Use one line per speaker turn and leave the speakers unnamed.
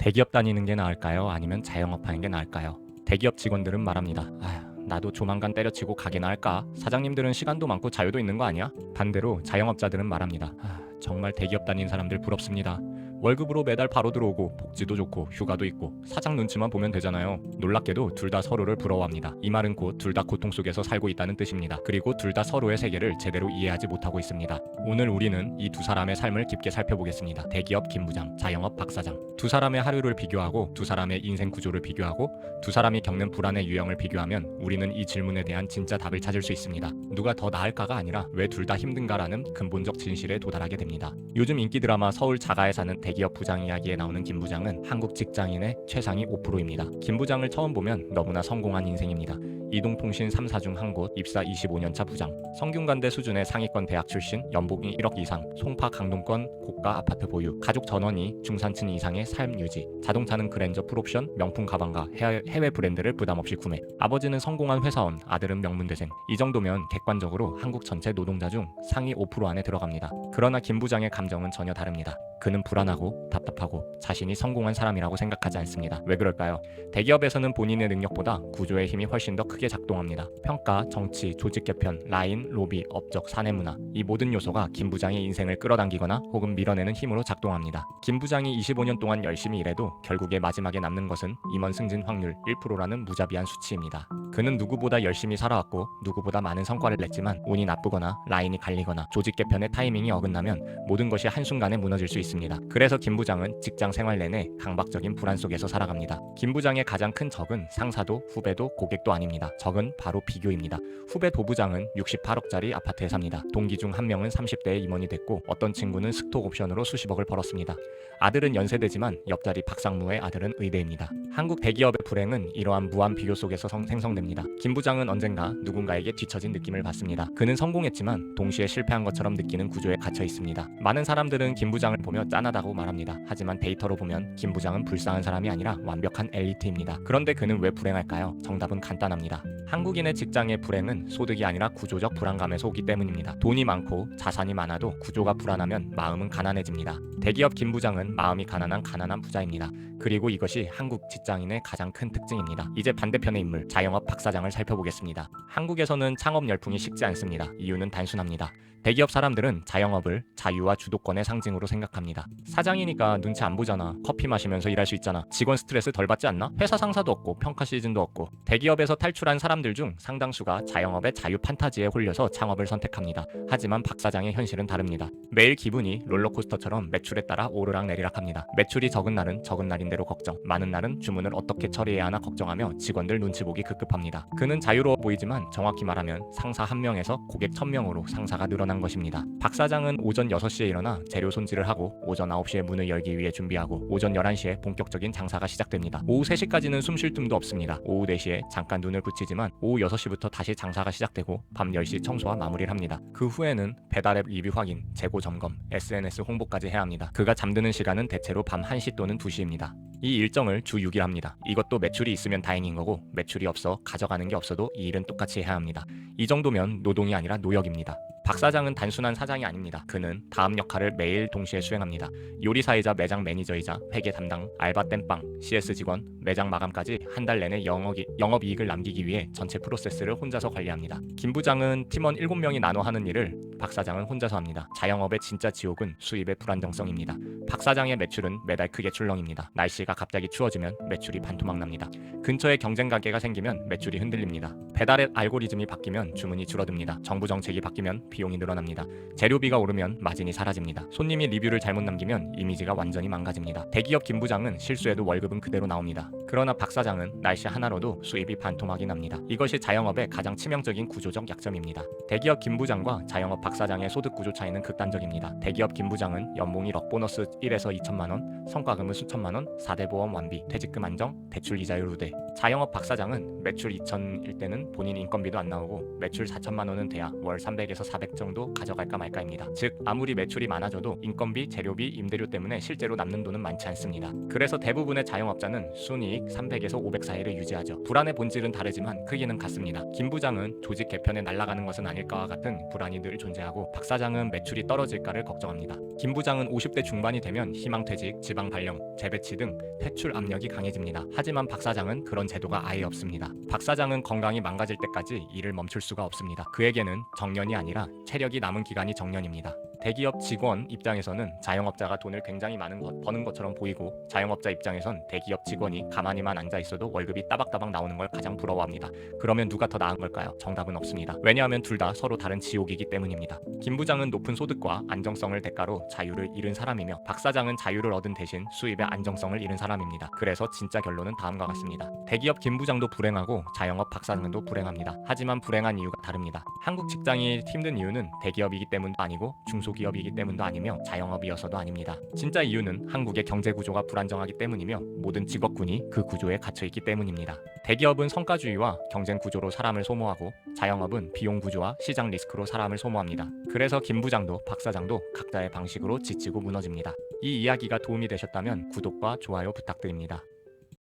대기업 다니는 게 나을까요? 아니면 자영업 하는 게 나을까요? 대기업 직원들은 말합니다. 아휴, 나도 조만간 때려치고 가게나 할까? 사장님들은 시간도 많고 자유도 있는 거 아니야? 반대로 자영업자들은 말합니다. 아, 정말 대기업 다닌 사람들 부럽습니다. 월급으로 매달 바로 들어오고 복지도 좋고 휴가도 있고 사장 눈치만 보면 되잖아요. 놀랍게도 둘 다 서로를 부러워합니다. 이 말은 곧 둘 다 고통 속에서 살고 있다는 뜻입니다. 그리고 둘 다 서로의 세계를 제대로 이해하지 못하고 있습니다. 오늘 우리는 이 두 사람의 삶을 깊게 살펴보겠습니다. 대기업 김 부장, 자영업 박 사장. 두 사람의 하루를 비교하고 두 사람의 인생 구조를 비교하고 두 사람이 겪는 불안의 유형을 비교하면 우리는 이 질문에 대한 진짜 답을 찾을 수 있습니다. 누가 더 나을까가 아니라 왜 둘 다 힘든가라는 근본적 진실에 도달하게 됩니다. 요즘 인기 드라마 서울 자가에 사는 대 기업 부장 이야기에 나오는 김 부장은 한국 직장인의 최상위 5%입니다. 김 부장을 처음 보면 너무나 성공한 인생입니다. 이동통신 3사 중 한 곳 입사 25년차 부장, 성균관대 수준의 상위권 대학 출신, 연봉이 1억 이상, 송파 강동권 고가 아파트 보유, 가족 전원이 중산층 이상의 삶 유지, 자동차는 그랜저 풀옵션, 명품 가방과 해외, 브랜드를 부담 없이 구매. 아버지는 성공한 회사원, 아들은 명문대생. 이 정도면 객관적으로 한국 전체 노동자 중 상위 5% 안에 들어갑니다. 그러나 김 부장의 감정은 전혀 다릅니다. 그는 불안하고 답답하고 자신이 성공한 사람이라고 생각하지 않습니다. 왜 그럴까요? 대기업에서는 본인의 능력보다 구조의 힘이 훨씬 더 크게 작동합니다. 평가, 정치, 조직 개편, 라인, 로비, 업적, 사내 문화 이 모든 요소가 김 부장의 인생을 끌어당기거나 혹은 밀어내는 힘으로 작동합니다. 김 부장이 25년 동안 열심히 일해도 결국에 마지막에 남는 것은 임원 승진 확률 1%라는 무자비한 수치입니다. 그는 누구보다 열심히 살아왔고 누구보다 많은 성과를 냈지만 운이 나쁘거나 라인이 갈리거나 조직 개편의 타이밍이 어긋나면 모든 것이 한순간에 무너질 수 있습니다. 그래서 김 부장은 직장 생활 내내 강박적인 불안 속에서 살아갑니다. 김 부장의 가장 큰 적은 상사도 후배도 고객도 아닙니다. 적은 바로 비교입니다. 후배 도부장은 68억짜리 아파트에 삽니다. 동기 중 한 명은 30대에 임원이 됐고 어떤 친구는 스톡 옵션으로 수십억을 벌었습니다. 아들은 연세대지만 옆자리 박상무의 아들은 의대입니다. 한국 대기업의 불행은 이러한 무한 비교 속에서 성- 생성됩니다. 김 부장은 언젠가 누군가에게 뒤처진 느낌을 받습니다. 그는 성공했지만 동시에 실패한 것처럼 느끼는 구조에 갇혀 있습니다. 많은 사람들은 김 부장을 보며 짠하다고 말합니다. 하지만 데이터로 보면 김 부장은 불쌍한 사람이 아니라 완벽한 엘리트입니다. 그런데 그는 왜 불행할까요? 정답은 간단합니다. 음 한국인의 직장의 불행은 소득이 아니라 구조적 불안감에서 오기 때문입니다. 돈이 많고 자산이 많아도 구조가 불안하면 마음은 가난해집니다. 대기업 김 부장은 마음이 가난한 가난한 부자입니다. 그리고 이것이 한국 직장인의 가장 큰 특징입니다. 이제 반대편의 인물 자영업 박 사장을 살펴보겠습니다. 한국에서는 창업 열풍이 식지 않습니다. 이유는 단순합니다. 대기업 사람들은 자영업을 자유와 주도권의 상징으로 생각합니다. 사장이니까 눈치 안 보잖아. 커피 마시면서 일할 수 있잖아. 직원 스트레스 덜 받지 않나? 회사 상사도 없고 평가 시즌도 없고. 대기업에서 탈출한 사람들 중 상당수가 자영업의 자유 판타지에 홀려서 창업을 선택합니다. 하지만 박 사장의 현실은 다릅니다. 매일 기분이 롤러코스터처럼 매출에 따라 오르락 내리락합니다. 매출이 적은 날은 적은 날인 대로 걱정, 많은 날은 주문을 어떻게 처리해야 하나 걱정하며 직원들 눈치 보기 급급합니다. 그는 자유로워 보이지만 정확히 말하면 상사 한 명에서 고객 천 명으로 상사가 늘어난 것입니다. 박 사장은 오전 6시에 일어나 재료 손질을 하고 오전 9시에 문을 열기 위해 준비하고 오전 11시에 본격적인 장사가 시작됩니다. 오후 3시까지는 숨 쉴 틈도 없습니다. 오후 4시에 잠깐 눈을 붙이지만 오후 6시부터 다시 장사가 시작되고 밤 10시 청소와 마무리를 합니다. 그 후에는 배달앱 리뷰 확인, 재고 점검, SNS 홍보까지 해야 합니다. 그가 잠드는 시간은 대체로 밤 1시 또는 2시입니다. 이 일정을 주 6일 합니다. 이것도 매출이 있으면 다행인 거고 매출이 없어 가져가는 게 없어도 이 일은 똑같이 해야 합니다. 이 정도면 노동이 아니라 노역입니다. 박 사장은 단순한 사장이 아닙니다. 그는 다음 역할을 매일 동시에 수행합니다. 요리사이자 매장 매니저이자 회계 담당, 알바 땜빵, CS 직원, 매장 마감까지 한 달 내내 영업이, 영업이익을 남기기 위해 전체 프로세스를 혼자서 관리합니다. 김 부장은 팀원 7명이 나눠 하는 일을 박 사장은 혼자서 합니다. 자영업의 진짜 지옥은 수입의 불안정성입니다. 박 사장의 매출은 매달 크게 출렁입니다. 날씨가 갑자기 추워지면 매출이 반토막 납니다. 근처에 경쟁 가게가 생기면 매출이 흔들립니다. 배달의 알고리즘이 바뀌면 주문이 줄어듭니다. 정부 정책이 바뀌면 비용이 늘어납니다. 재료비가 오르면 마진이 사라집니다. 손님이 리뷰를 잘못 남기면 이미지가 완전히 망가집니다. 대기업 김 부장은 실수해도 월급은 그대로 나옵니다. 그러나 박 사장은 날씨 하나로도 수입이 반토막이 납니다. 이것이 자영업의 가장 치명적인 구조적 약점입니다. 대기업 김 부장과 자영업 박 사장의 소득 구조 차이는 극단적입니다. 대기업 김 부장은 연봉 1억 보너스 1에서 2천만 원, 성과금은 수천만 원, 4대 보험 완비, 퇴직금 안정, 대출 이자율 우대, 자영업 박 사장은 매출 2천일 때는 본인 인건비도 안 나오고 매출 4천만 원은 돼야 월 300에서 400 정도 가져갈까 말까입니다. 즉 아무리 매출이 많아져도 인건비, 재료비, 임대료 때문에 실제로 남는 돈은 많지 않습니다. 그래서 대부분의 자영업자는 순이익 300에서 500 사이를 유지하죠. 불안의 본질은 다르지만 크기는 같습니다. 김 부장은 조직 개편에 날아가는 것은 아닐까와 같은 불안이 늘 존재하고 박 사장은 매출이 떨어질까를 걱정합니다. 김 부장은 50대 중반이 되면 희망퇴직, 지방 발령, 재배치 등 퇴출 압력이 강해집니다. 하지만 박 사장은 그런 제도가 아예 없습니다. 박 사장은 건강이 망가질 때까지 일을 멈출 수가 없습니다. 그에게는 정년이 아니라 체력이 남은 기간이 정년입니다. 대기업 직원 입장에서는 자영업자가 돈을 굉장히 많은 것, 버는 것처럼 보이고 자영업자 입장에선 대기업 직원이 가만히만 앉아 있어도 월급이 따박따박 나오는 걸 가장 부러워합니다. 그러면 누가 더 나은 걸까요? 정답은 없습니다. 왜냐하면 둘 다 서로 다른 지옥이기 때문입니다. 김 부장은 높은 소득과 안정성을 대가로 자유를 잃은 사람이며 박 사장은 자유를 얻은 대신 수입의 안정성을 잃은 사람입니다. 그래서 진짜 결론은 다음과 같습니다. 대기업 김 부장도 불행하고 자영업 박 사장도 불행합니다. 하지만 불행한 이유가 다릅니다. 한국 직장이 힘든 이유는 대기업이기 때문도 아니고 중소기업이기 때문도 아니며 자영업이어서도 아닙니다. 진짜 이유는 한국의 경제 구조가 불안정하기 때문이며 모든 직업군이 그 구조에 갇혀 있기 때문입니다. 대기업은 성과주의와 경쟁 구조로 사람을 소모하고 자영업은 비용 구조와 시장 리스크로 사람을 소모합니다. 그래서 김 부장도 박 사장도 각자의 방식으로 지치고 무너집니다. 이 이야기가 도움이 되셨다면 구독과 좋아요 부탁드립니다.